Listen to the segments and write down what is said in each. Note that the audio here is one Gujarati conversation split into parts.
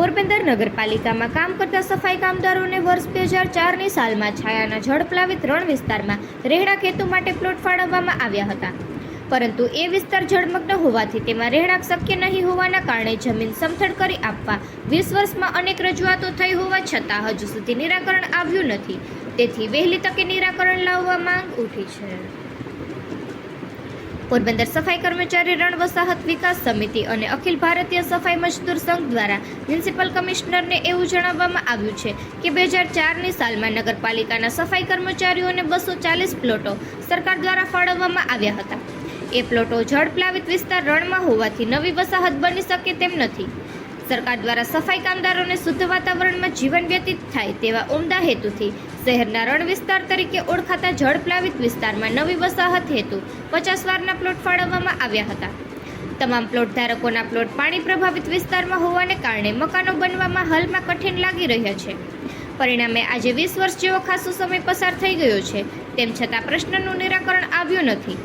પોરબંદર નગરપાલિકામાં કામ કરતા સફાઈ કામદારોને વર્ષ બે હજાર ચારની સાલમાં છાયાના જળપ્લાવિત રણ વિસ્તારમાં રહેણાંક હેતુ માટે પ્લોટ ફાળવવામાં આવ્યા હતા. પરંતુ એ વિસ્તાર જળમગ્ન હોવાથી તેમાં રહેણાંક શક્ય નહીં હોવાના કારણે જમીન સમથળ કરી આપવા વીસ વર્ષમાં અનેક રજૂઆતો થઈ હોવા છતાં હજુ સુધી નિરાકરણ આવ્યું નથી. તેથી વહેલી તકે નિરાકરણ લાવવા માંગ ઉઠી છે. પોરબંદર સફાઈ કર્મચારી રણ વસાહત વિકાસ સમિતિ અને અખિલ ભારતીય સફાઈ મજદૂર સંઘ દ્વારા મ્યુનિસિપલ કમિશનરને એવું જણાવવામાં આવ્યું છે કે બે હજાર ચારની સાલમાં નગરપાલિકાના સફાઈ કર્મચારીઓને બસો ચાલીસ પ્લોટો સરકાર દ્વારા ફાળવવામાં આવ્યા હતા. એ પ્લોટો જળપ્લાવિત વિસ્તાર રણમાં હોવાથી નવી વસાહત બની શકે તેમ નથી. સરકાર દ્વારા સફાઈ કામદારોને શુદ્ધ વાતાવરણમાં જીવન વ્યતીત થાય તેવા ઉમદા હેતુથી શહેરના રણ વિસ્તાર તરીકે ઓળખાતા જળપ્લાવિત વિસ્તારમાં નવી વસાહત હેતુ પચાસ વારના પ્લોટ ફાળવવામાં આવ્યા હતા. તમામ પ્લોટ ધારકોના પ્લોટ પાણી પ્રભાવિત વિસ્તારમાં હોવાને કારણે મકાનો બનવામાં હાલમાં કઠિન લાગી રહ્યા છે. પરિણામે આજે વીસ વર્ષ જેવો ખાસો સમય પસાર થઈ ગયો છે. તેમ છતાં પ્રશ્નનું નિરાકરણ આવ્યું નથી.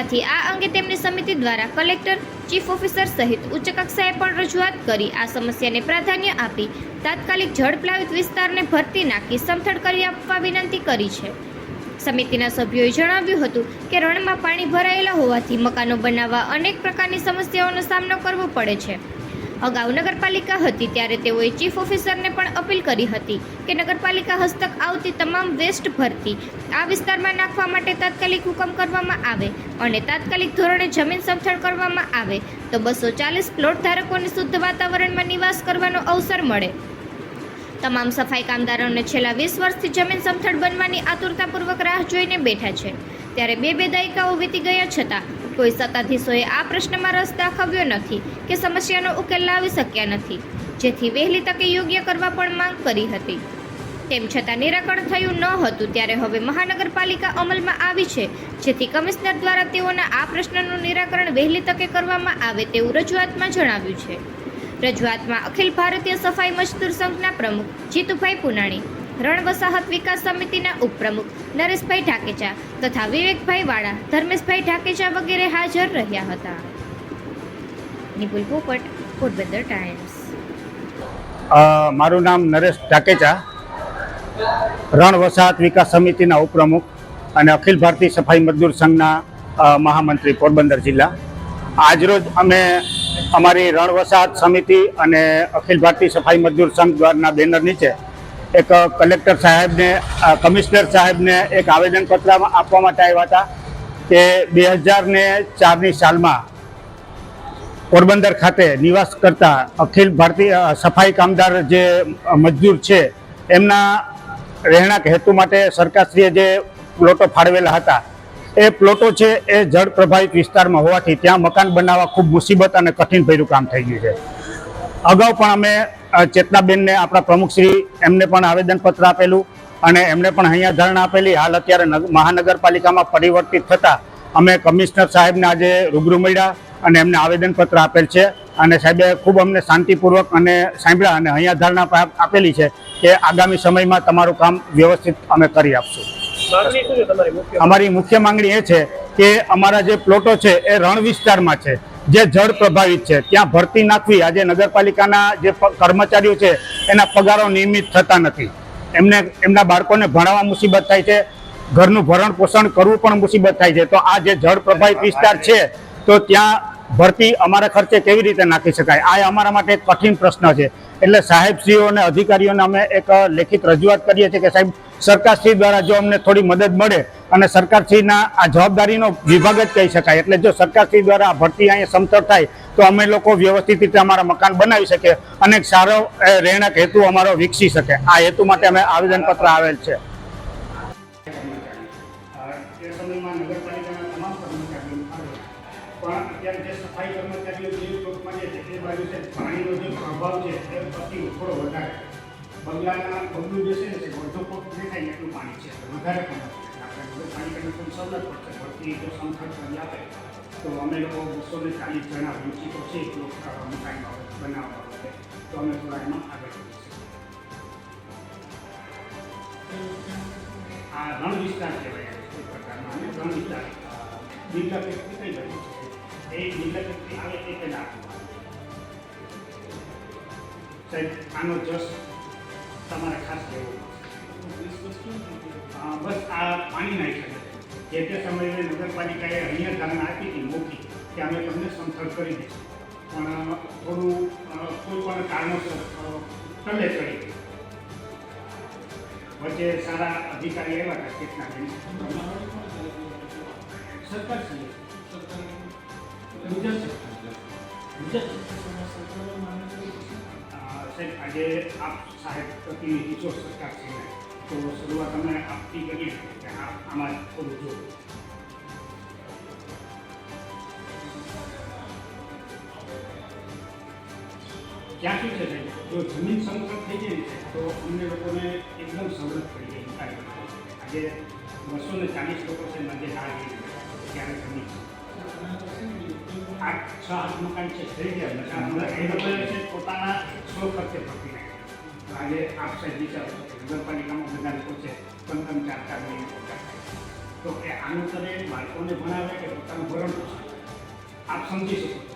આથી આ અંગે તેમની સમિતિ દ્વારા કલેક્ટર, ચીફ ઓફિસર સહિત ઉચ્ચ કક્ષાએ પણ રજૂઆત કરી આ સમસ્યાને પ્રાધાન્ય આપી તાત્કાલિક જળપ્લાવિત વિસ્તારને ભરતી નાખી સમથળ કરી આપવા વિનંતી કરી છે. સમિતિના સભ્યોએ જણાવ્યું હતું કે રણમાં પાણી ભરાયેલા હોવાથી મકાનો બનાવવા અનેક પ્રકારની સમસ્યાઓનો સામનો કરવો પડે છે. અગાઉ નગરપાલિકા હતી ત્યારે તેઓએ ચીફ ઓફિસરને પણ અપીલ કરી હતી કે નગરપાલિકા હસ્તક આવતી તમામ વેસ્ટ ભરતી આ વિસ્તારમાં નાખવા માટે તાત્કાલિક હુકમ કરવામાં આવે અને તાત્કાલિક ધોરણે જમીન સમથળ કરવામાં આવે તો બસો ચાલીસ પ્લોટ ધારકોને શુદ્ધ વાતાવરણમાં નિવાસ કરવાનો અવસર મળે. તમામ સફાઈ કામદારોને છેલ્લા વીસ વર્ષથી જમીન સમથળ બનવાની આતુરતાપૂર્વક રાહ જોઈને બેઠા છે. ત્યારે બે બે દાયકાઓ વીતી ગયા છતાં કોઈ સત્તાધીશોએ આ પ્રશ્નમાં રસ દાખવ્યો નથી કે સમસ્યાનો ઉકેલ લાવી શક્યા નથી, જેથી વહેલી તકે યોગ્ય કરવા પણ માંગ કરી હતી. તેમ છતાં નિરાકરણ થયું ન હતું ત્યારે હવે મહાનગરપાલિકા અમલમાં આવી છે, જેથી કમિશનર દ્વારા તેઓના આ પ્રશ્નનું નિરાકરણ વહેલી તકે કરવામાં આવે તેવું રજૂઆતમાં જણાવ્યું છે. રજૂઆતમાં અખિલ ભારતીય સફાઈ મજદૂર સંઘના પ્રમુખ જીતુભાઈ પુનાણી રણ વસાહત વિકાસ સમિતિના ઉપપ્રમુખ નરેશભાઈ ઢાકેચા તથા વિવેકભાઈ વાળા, ધર્મેશભાઈ ઢાકેચા વગેરે હાજર રહ્યા હતા. નિપુલ પોપટ, પોરબંદર ટાઈમ્સ. મારું નામ નરેશ ઢાકેચા રણ વસાહત વિકાસ સમિતિના ઉપપ્રમુખ અને અખિલ ભારતીય સફાઈ મજદૂર સંઘના મહામંત્રી પોરબંદર જિલ્લા. આજરોજ અમે અમારી રણ વસાહત સમિતિ અને અખિલ ભારતીય સફાઈ મજદૂર સંઘ દ્વારના બેનર નીચે એક કલેક્ટર સાહેબને કમિશનર સાહેબને એક આવેદનપત્ર આપવા માટે આવ્યા હતા કે બે હજાર ને ચારની સાલમાં પોરબંદર ખાતે નિવાસ કરતા અખિલ ભારતીય સફાઈ કામદાર જે મજદૂર છે, એમના રહેણાંક હેતુ માટે સરકારશ્રીએ જે પ્લોટો ફાળવેલા હતા, એ પ્લોટો છે એ જળ પ્રભાવિત વિસ્તારમાં હોવાથી ત્યાં મકાન બનાવવા ખૂબ મુસીબત અને કઠિન ભર્યું કામ થઈ ગયું છે. અગાઉ પણ અમે ચેતનાબેનને આપણા પ્રમુખશ્રી એમને પણ આવેદનપત્ર આપેલું અને એમને પણ અહીંયા ધરણા આપેલી. હાલ અત્યારે મહાનગરપાલિકામાં પરિવર્તિત થતાં અમે કમિશનર સાહેબને આજે રૂબરૂ મળ્યા અને એમને આવેદનપત્ર આપેલ છે. અને સાહેબે ખૂબ અમને શાંતિપૂર્વક અને સાંભળ્યા અને અહીંયા ધરણા આપેલી છે કે આગામી સમયમાં તમારું કામ વ્યવસ્થિત અમે કરી આપશું. અમારી મુખ્ય માંગણી એ છે કે અમારા જે પ્લોટો છે એ રણ વિસ્તારમાં છે. જે જળ પ્રભાવિત છે ત્યાં ભરતી નાખવી આજે નગરપાલિકાના જે કર્મચારીઓ છે એના પગારો નિયમિત થતા નથી. એમને એમના બાળકોને ભણાવવા મુસીબત થાય છે ઘરનું ભરણ પોષણ કરવું પણ મુસીબત થાય છે. તો આ જે જળ પ્રભાવિત વિસ્તાર છે તો ત્યાં ભરતી અમારા ખર્ચે કેવી રીતે નાખી શકાય? આ અમારા માટે કઠિન પ્રશ્ન છે. એટલે સાહેબશ્રીઓ અને અધિકારીઓને અમે એક લેખિત રજૂઆત કરીએ છીએ કે સાહેબ સરકારશ્રી દ્વારા જો અમને થોડી મદદ મળે અને સરકારશ્રીના આ જવાબદારીનો વિભાગ જ કહી શકાય. એટલે જો સરકારશ્રી દ્વારા આ ભરતી અહીંયા સમતળ થાય, તો અમે લોકો વ્યવસ્થિત રીતે અમારા મકાન બનાવી શકીએ અને સારો રહેણાંક હેતુ અમારો વિકસી શકે. આ હેતુ માટે અમે આવેદનપત્ર આવેલ છે. પાણીનો જે પ્રભાવ છે, એ અતિ થોડો વધારે. બંગલાના બંગલું જે છે ને તે અડધો પગ જે થાય એટલું પાણી છે. વધારે પણ આપણે આપણે કરીને કોઈ સવલત પડશે ભરતી જો સમખર્ચ કરી આપે, તો અમે લોકો બસો ને ચાલીસ જણા રુચિકો છે એ લોકો મકાન બાબત બનાવવા માટે તો અમે થોડા એમાં આગળ આ રણ વિસ્તાર કહેવાય એક પ્રકારનો. અને રણ વિસ્તાર બિરલા ફેક્ટરી કઈ રહ્યું છે એ બિરલા વ્યક્તિ આવે તે પહેલાં આનો જસ તમારે ખાસ લેવું બસ આ પાણી નાખી શકે જે તે સમયે નગરપાલિકાએ અહીંયા ધારણા આપી હતી મોટી કે અમે તમને સંસદ કરી દઈશું. પણ થોડું કોઈ પણ કારણોસર ટલે ચડી વચ્ચે સારા અધિકારી આવ્યા હતા કેટલા સરકાર છે. ગુજરાત સરકાર ગુજરાત અ, સાહેબ, આજે આપ સાહેબ પ્રતિનિધિ છો, સરકાર છે. તો શરૂઆત અમે આપથી કરીએ કે આપ આમાં થોડું જો ક્યાંથી છે જો જમીન સંકટ થઈ જાય છે તો અમને લોકોને એકદમ સવલત પડી ગઈ આજે બસો ને ચાલીસ લોકો છે મધ્ય હારી ત્યારે જમીન. આઠ છ આઠ મકાન છે થઈ ગયા એ લોકોએ છે પોતાના સ્વ ખર્ચે પકડી નાખ્યા આજે આપ સાહેબ વિચારો કે નગરપાલિકામાં બધા લોકો છે ત્રણ ચાર ચાર તો એ આનું કરે બાળકોને ભણાવે કે પોતાનું ભરણ આપ સમજી શકો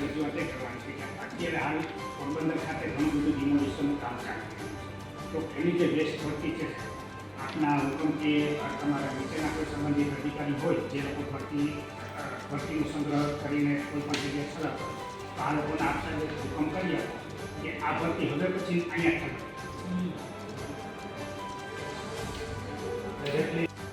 રજૂઆત કરવાની છે બધું કામ તો એની જે છે, આપના કોઈ સંબંધિત અધિકારી હોય, જે લોકો ભરતી, ભરતીનો સંગ્રહ કરીને કોઈ પણ જગ્યાએ સલાહ તો આ લોકોને આપ સાહેબ હુકમ કરી કે આ ભરતી હવે પછી અહીંયા